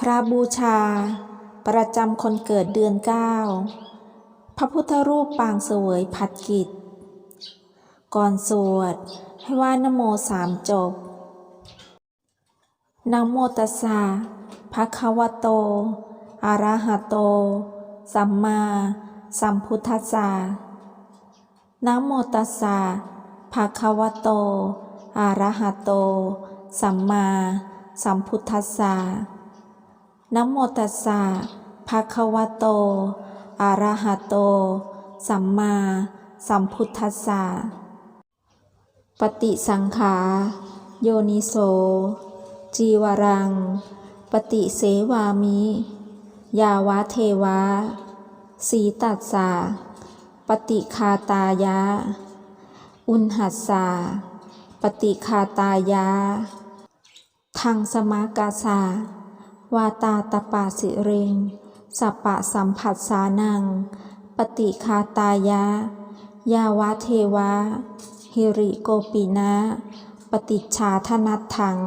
พระบูชา ประจำคนเกิดเดือนเก้าพระพุทธรูปปางเสวยผัดกิจ ก่อนสวด ให้ว่านโมสามจบนโมตัสสะภะคะวะโต อะระหะโต สัมมาสัมพุทธัสสะนโมตัสสะภะคะวะโต อะระหะโต สัมมาสัมพุทธัสสะ นโมตัสสะภะคะวะโต อะระหะโต สัมมาสัมพุทธัสสะ ปฏิสังขา โยนิโส จีวรัง ปฏิเสวามิ ยาวะเทวะ สีตัสสะ ปฏิคาตายะ อุณหัสสะ ปฏิคาตายะทังสมากาสา วาตาตปาสิเริงสัปปะสัมผัสสานัง ปฏิคาตายะ ยาวะเทวะ ฮิริโกปินะ ปฏิชาทนัตถัง